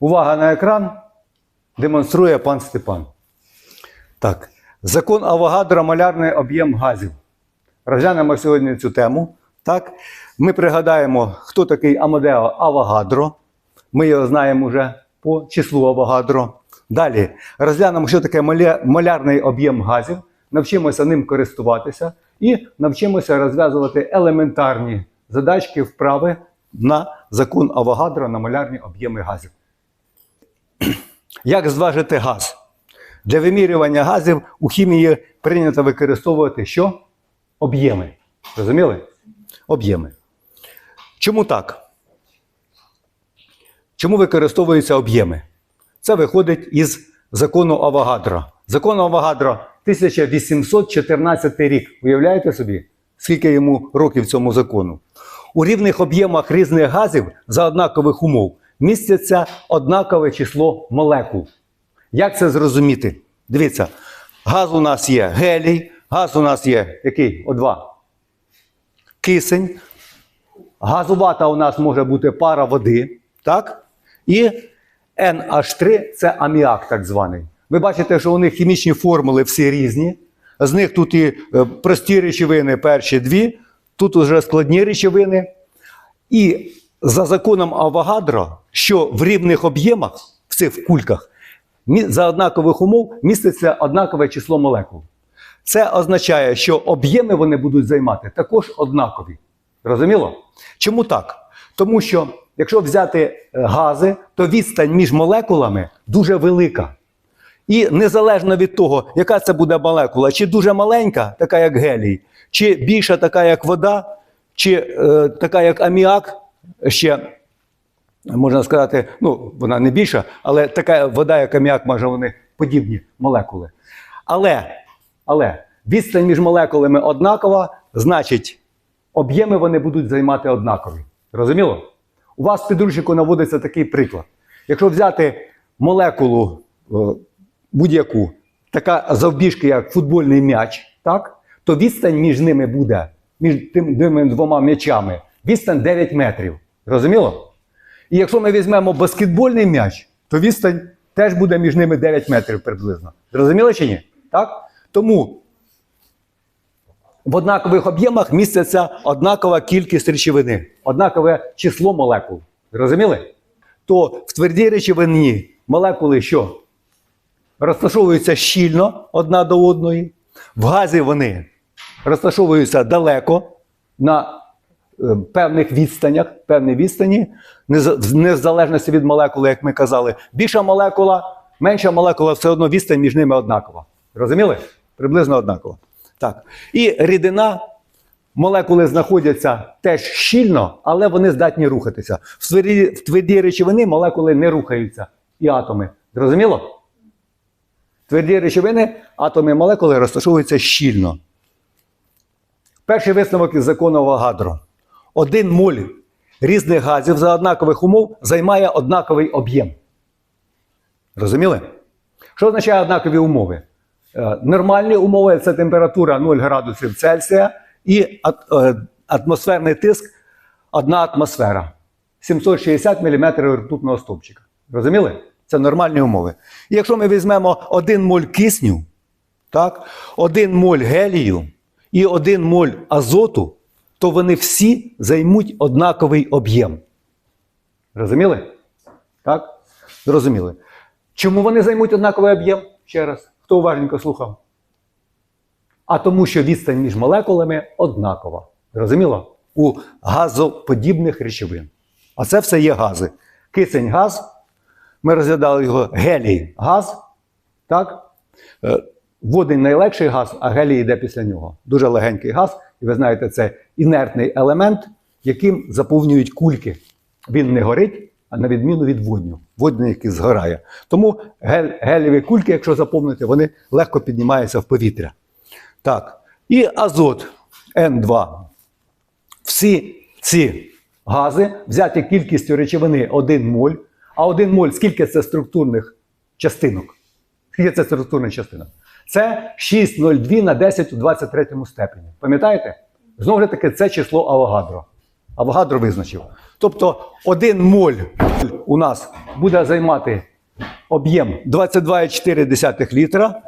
Увага на екран. Демонструє пан Степан. Так. Закон Авогадро малярний об'єм газів. Розглянемо сьогодні цю тему. Так. Ми пригадаємо, хто такий Амадео Авогадро. Ми його знаємо вже по числу Авогадро. Далі розглянемо, що таке малярний об'єм газів, навчимося ним користуватися і навчимося розв'язувати елементарні задачки, вправи на закон Авогадро на малярні об'єми газів. Як зважити газ? Для вимірювання газів у хімії прийнято використовувати що? Об'єми. Розуміли? Об'єми. Чому так? Чому використовуються об'єми? Це виходить із закону Авогадро. Закон Авогадро 1814 рік. Уявляєте собі, скільки йому років цьому закону? У рівних об'ємах різних газів за однакових умов міститься однакове число молекул. Як це зрозуміти? Дивіться, газ у нас є гелій, газ у нас є який? О2. Кисень. Газувата у нас може бути пара води. Так? І NH3 це аміак так званий. Ви бачите, що у них хімічні формули всі різні. З них тут і е, прості речовини, перші дві, тут уже складні речовини. І за законом Авогадро, що в рівних об'ємах, в цих кульках, за однакових умов міститься однакове число молекул. Це означає, що об'єми вони будуть займати також однакові. Розуміло? Чому так? Тому що якщо взяти е, гази, то відстань між молекулами дуже велика. І незалежно від того, яка це буде молекула, чи дуже маленька, така як гелій, чи більша, така як вода, чи е, така як аміак, ще можна сказати, ну вона не більша, але така вода, як аміак, може вони подібні молекули. Але, але відстань між молекулами однакова, значить, об'єми вони будуть займати однакові. Розуміло? У вас в підручнику наводиться такий приклад. Якщо взяти молекулу е, будь-яку, така завбіжки, як футбольний м'яч, так, то відстань між ними буде, між тими двома м'ячами, відстань 9 метрів. Розуміло? І якщо ми візьмемо баскетбольний м'яч, то відстань теж буде між ними 9 метрів приблизно. Зрозуміло чи ні? Так? Тому в однакових об'ємах міститься однакова кількість речовини, однакове число молекул. Зрозуміли? То в твердій речовині молекули що? Розташовуються щільно одна до одної. В газі вони розташовуються далеко на Е, певних відстанях, певні відстані, в незалежності від молекули, як ми казали, більша молекула, менша молекула, все одно відстань між ними однакова. Розуміли? Приблизно однакова. Так. І рідина. Молекули знаходяться теж щільно, але вони здатні рухатися. В тверді, в тверді речовини молекули не рухаються і атоми. Зрозуміло? Тверді речовини, атоми і молекули розташовуються щільно. Перший висновок із закону Вагадро. Один моль різних газів за однакових умов займає однаковий об'єм. Розуміли? Що означає однакові умови? Е, нормальні умови це температура 0 градусів Цельсія і е, атмосферний тиск одна атмосфера 760 мм ртутного стовпчика. Розуміли? Це нормальні умови. І якщо ми візьмемо 1 моль кисню, так, 1 моль гелію і 1 моль азоту, то вони всі займуть однаковий об'єм. Розуміли? Так? Зрозуміли. Чому вони займуть однаковий об'єм? Ще раз. Хто уважненько слухав? А тому, що відстань між молекулами однакова. Зрозуміло? У газоподібних речовин. А це все є гази. Кисень газ. Ми розглядали його гелій газ. Так? Водень найлегший газ, а гелій йде після нього. Дуже легенький газ. І ви знаєте, це інертний елемент, яким заповнюють кульки. Він не горить, а на відміну від водню. Водень, який згорає. Тому гель, гелєві кульки, якщо заповнити, вони легко піднімаються в повітря. Так. І азот N2. Всі ці гази взяті кількістю речовини 1 моль. А 1 моль скільки це структурних частинок? Скільки це структурних частинок? Це 6,02 на 10 у 23 степені. Пам'ятаєте? Знову ж таки, це число Авогадро. Авогадро визначив. Тобто 1 моль у нас буде займати об'єм 22,4 літра,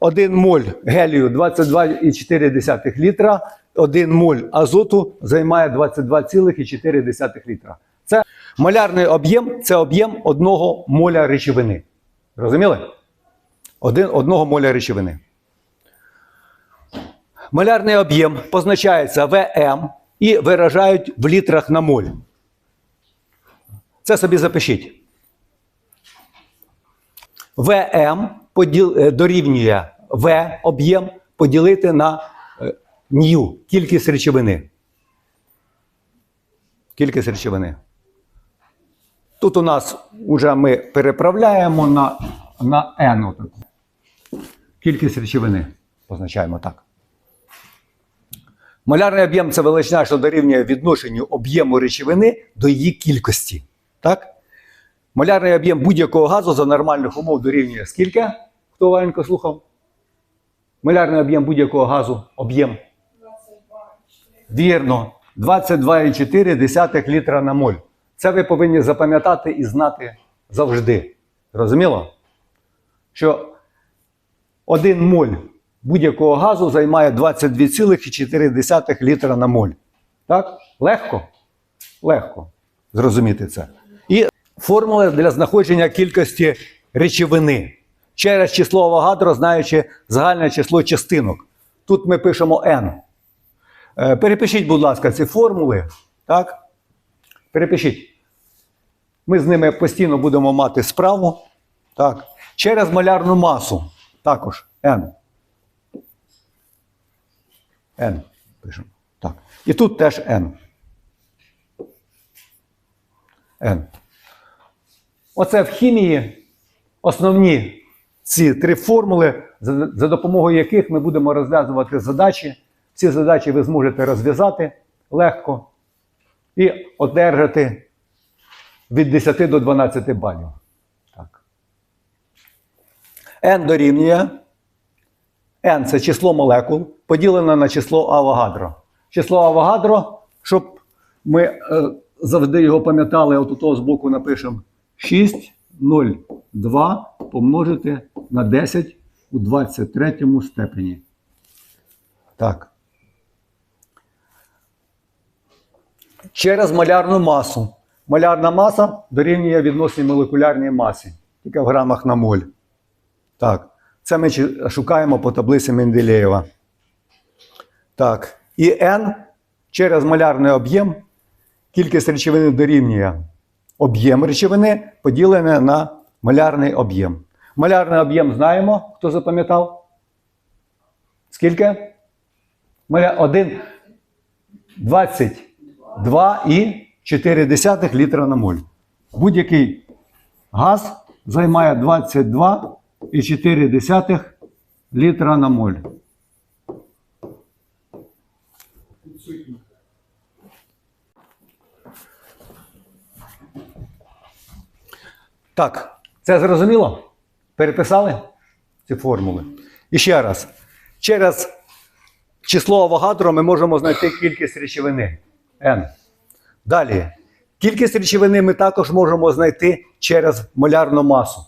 1 моль гелію 22,4 літра, 1 моль азоту займає 22,4 літра. Це малярний об'єм це об'єм одного моля речовини. Розуміли? Один, одного моля речовини. Малярний об'єм позначається ВМ і виражають в літрах на моль. Це собі запишіть. ВМ поділ, е, дорівнює В об'єм поділити на е, ню, кількість речовини. Кількість речовини. Тут у нас вже ми переправляємо на, на N. Кількість речовини позначаємо так. Малярний об'єм це величина, що дорівнює відношенню об'єму речовини до її кількості. Так? Малярний об'єм будь-якого газу за нормальних умов дорівнює скільки? Хто уважненько слухав? Малярний об'єм будь-якого газу об'єм. Вірно. 22,4 літра на моль. Це ви повинні запам'ятати і знати завжди. Розуміло? Що 1 моль будь-якого газу займає 22,4 літра на моль. Так? Легко? Легко зрозуміти це. І формула для знаходження кількості речовини через число Авогадро, знаючи загальне число частинок. Тут ми пишемо n. Е, Перепишіть, будь ласка, ці формули. Так? Перепишіть. Ми з ними постійно будемо мати справу. Так. Через малярну масу. Також n. n. Пишемо. Так. І тут теж n. n. Оце в хімії основні ці три формули, за, допомогою яких ми будемо розв'язувати задачі. Ці задачі ви зможете розв'язати легко і одержати від 10 до 12 балів. N дорівнює. N це число молекул, поділене на число Авогадро. Число Авогадро, щоб ми е, завжди його пам'ятали, от у того з боку напишемо 6,02 помножити на 10 у 23 степені. Так. Через малярну масу. Малярна маса дорівнює відносній молекулярній масі, тільки в грамах на моль. Так. Це ми шукаємо по таблиці Менделєєва. Так. І N через малярний об'єм кількість речовини дорівнює об'єм речовини поділене на малярний об'єм. Малярний об'єм знаємо, хто запам'ятав? Скільки? Маля- Один 22,4 літра на моль. Будь-який газ займає 22,4 літра на моль. Так, це зрозуміло? Переписали ці формули? І ще раз. Через число Авогадро ми можемо знайти кількість речовини N. Далі. Кількість речовини ми також можемо знайти через молярну масу,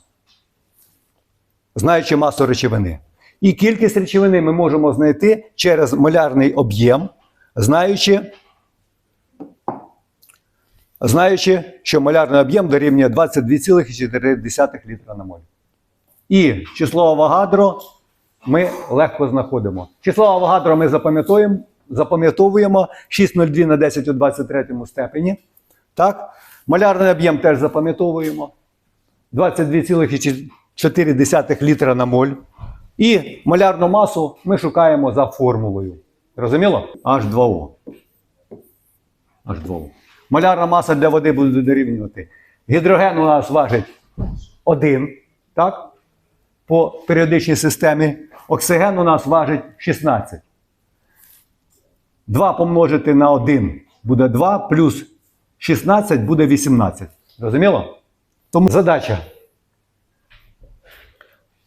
знаючи масу речовини. І кількість речовини ми можемо знайти через молярний об'єм, знаючи, знаючи, що молярний об'єм дорівнює 22,4 літра на моль. І число Авогадро ми легко знаходимо. Число Авогадро ми запам'ятовуємо, запам'ятовуємо 6,02 на 10 у 23 степені. Так? Малярний об'єм теж запам'ятовуємо. 22,4 літра на моль. І малярну масу ми шукаємо за формулою. Розуміло? H2O. H2O. Малярна маса для води буде дорівнювати. Гідроген у нас важить 1, так? По періодичній системі. Оксиген у нас важить 16. 2 помножити на 1 буде 2, плюс 16 буде 18. Розуміло? Тому задача.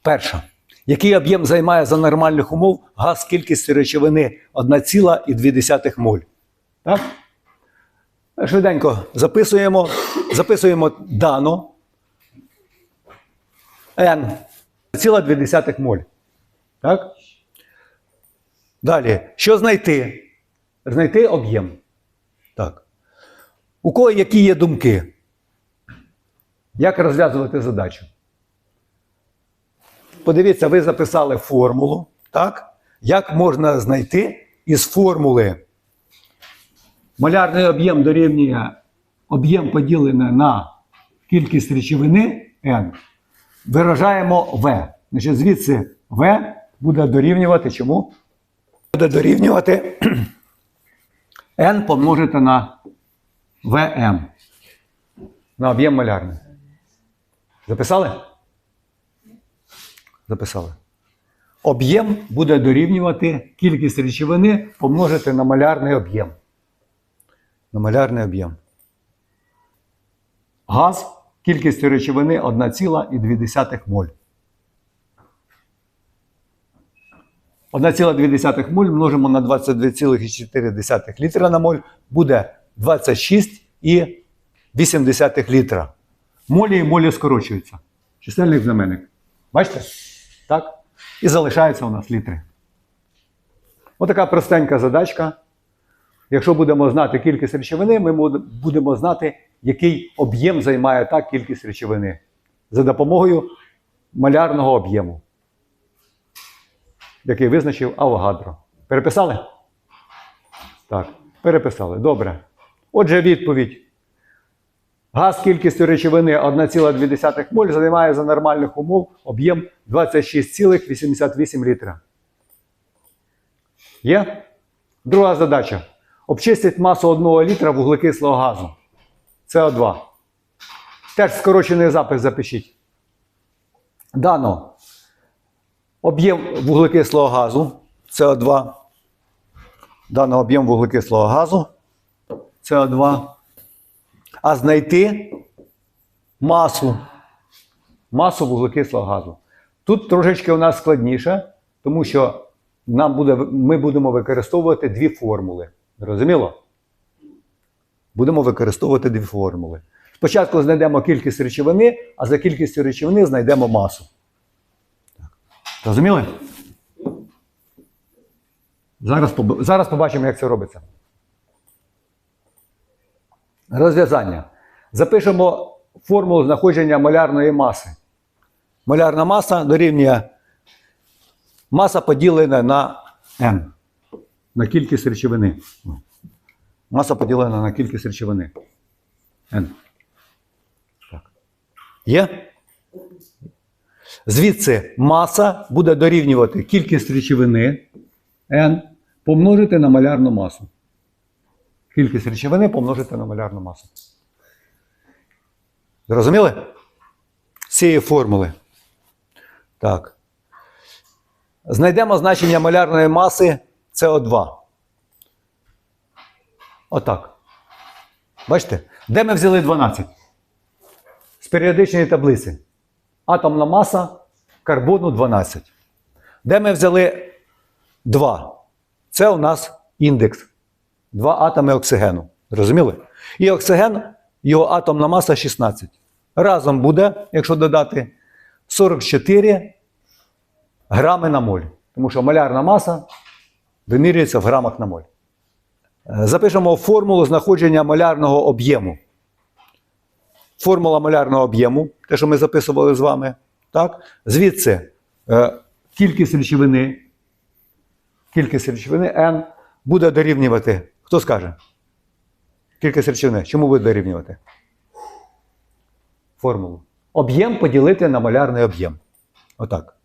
Перша. Який об'єм займає за нормальних умов газ з кількістю речовини 1,2 моль? Так? Швиденько записуємо. Записуємо дано. N. Ціла 2 моль. Так? Далі. Що знайти? Знайти об'єм. Так. У кого які є думки? Як розв'язувати задачу? Подивіться, ви записали формулу. Так? Як можна знайти із формули Малярний об'єм дорівнює об'єм поділене на кількість речовини n. Виражаємо V. Значить, звідси V буде дорівнювати чому? Буде дорівнювати n помножити на Vm. На об'єм малярний. Записали? Записали. Об'єм буде дорівнювати кількість речовини помножити на малярний об'єм на малярний об'єм. Газ кількістю речовини 1,2 моль. 1,2 моль множимо на 22,4 літра на моль буде 26,8 літра. Молі і молі скорочуються. Чисельник знаменник. Бачите? Так? І залишаються у нас літри. Отака простенька задачка. Якщо будемо знати кількість речовини, ми будемо знати, який об'єм займає та кількість речовини за допомогою малярного об'єму, який визначив Авогадро. Переписали? Так, переписали. Добре. Отже, відповідь. Газ кількістю речовини 1,2 моль займає за нормальних умов об'єм 26,88 літра. Є? Друга задача. Обчистіть масу 1 літра вуглекислого газу. СО2. Теж скорочений запис запишіть. Дано. Об'єм вуглекислого газу СО2. Дано об'єм вуглекислого газу СО2. А знайти масу. Масу вуглекислого газу. Тут трошечки у нас складніше, тому що нам буде, ми будемо використовувати дві формули. Зрозуміло? Будемо використовувати дві формули. Спочатку знайдемо кількість речовини, а за кількістю речовини знайдемо масу. Розуміли? Зараз, зараз побачимо, як це робиться. Розв'язання. Запишемо формулу знаходження малярної маси. Малярна маса дорівнює маса поділена на n. На кількість речовини. Маса поділена на кількість речовини. N. Так. Є? Звідси маса буде дорівнювати кількість речовини n помножити на малярну масу. Кількість речовини помножити на малярну масу. Зрозуміли? Цієї формули. Так. Знайдемо значення малярної маси СО2. Отак. Бачите? Де ми взяли 12? З періодичної таблиці. Атомна маса карбону 12. Де ми взяли 2? Це у нас індекс. Два атоми оксигену. Зрозуміли? І оксиген, його атомна маса 16. Разом буде, якщо додати, 44 грами на моль. Тому що малярна маса вимірюється в грамах на моль. Е, Запишемо формулу знаходження малярного об'єму. Формула малярного об'єму, те, що ми записували з вами. Так? Звідси е, кількість речовини, кількість речовини N буде дорівнювати. Хто скаже? Кількість речовини. Чому буде дорівнювати? Формулу. Об'єм поділити на малярний об'єм. Отак.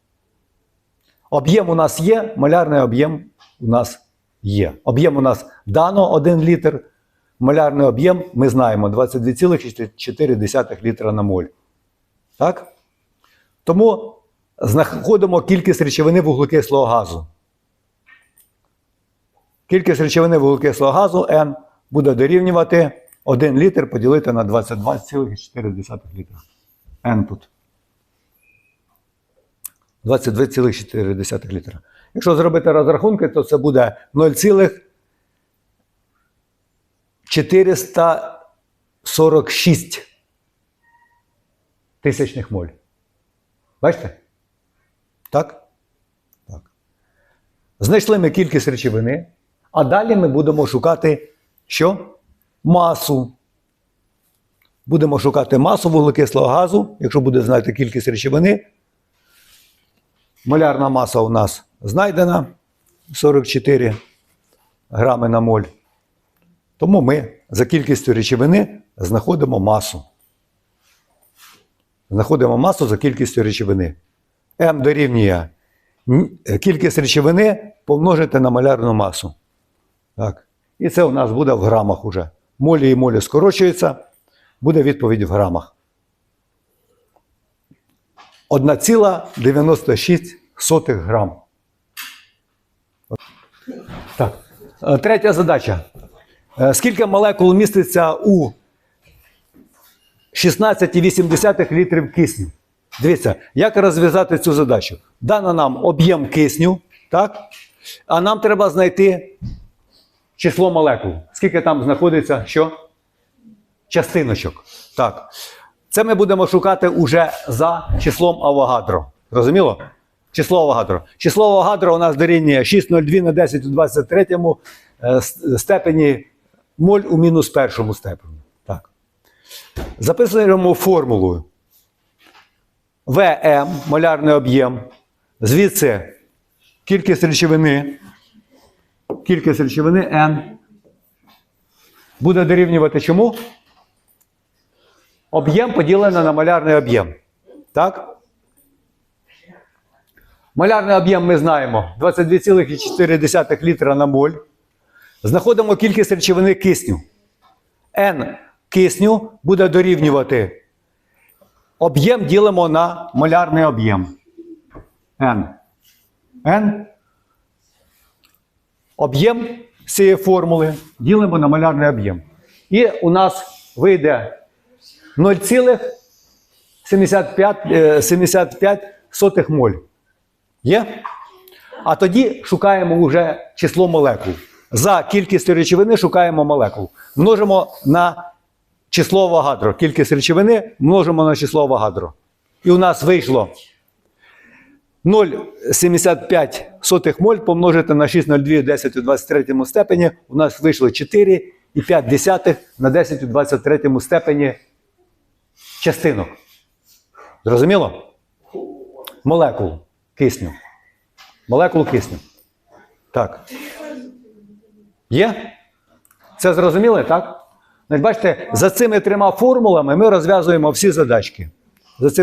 Об'єм у нас є, малярний об'єм у нас є. Об'єм у нас дано 1 літр. Малярний об'єм ми знаємо 22,4 літра на моль. Так? Тому знаходимо кількість речовини вуглекислого газу. Кількість речовини вуглекислого газу N буде дорівнювати 1 літр поділити на 22,4 літра. N тут. 22,4 літра. Якщо зробити розрахунки, то це буде 446 тисячних моль. Бачите? Так? Так. Знайшли ми кількість речовини, а далі ми будемо шукати що? Масу. Будемо шукати масу вуглекислого газу, якщо буде знати кількість речовини. Молярна маса у нас знайдена 44 грами на моль. Тому ми за кількістю речовини знаходимо масу. Знаходимо масу за кількістю речовини. М дорівнює кількість речовини помножити на молярну масу. Так. І це у нас буде в грамах уже. Молі і молі скорочуються, буде відповідь в грамах. 1,96 грам. Так. Е, Третя задача. Е, Скільки молекул міститься у 16,8 літрів кисню? Дивіться, як розв'язати цю задачу? Дано нам об'єм кисню, так? а нам треба знайти число молекул. Скільки там знаходиться що? Частиночок. Так. Це ми будемо шукати уже за числом Авогадро. Зрозуміло? Число Авогадро. Число Авогадро у нас дорівнює 6,02 на 10 у 23 е, степені моль у мінус першому степені. Так. Записуємо формулу. ВМ, молярний об'єм. Звідси кількість речовини. Кількість речовини N буде дорівнювати чому? Об'єм поділений на малярний об'єм. Так? Малярний об'єм ми знаємо 22,4 літра на моль. Знаходимо кількість речовини кисню. N кисню буде дорівнювати. Об'єм ділимо на малярний об'єм. N. N. Об'єм цієї формули ділимо на малярний об'єм. І у нас вийде 0,75 е, 75 моль. Є? А тоді шукаємо вже число молекул. За кількістю речовини шукаємо молекул. Множимо на число Авогадро. Кількість речовини множимо на число Авогадро. І у нас вийшло 0,75 сотих моль помножити на 6,02 10 у 23 степені. У нас вийшло 4,5 на 10 у 23 степені частинок. Зрозуміло? Молекул кисню. Молекул кисню. Так. Є? Це зрозуміли, так? Бачите, за цими трьома формулами ми розв'язуємо всі задачки. За цими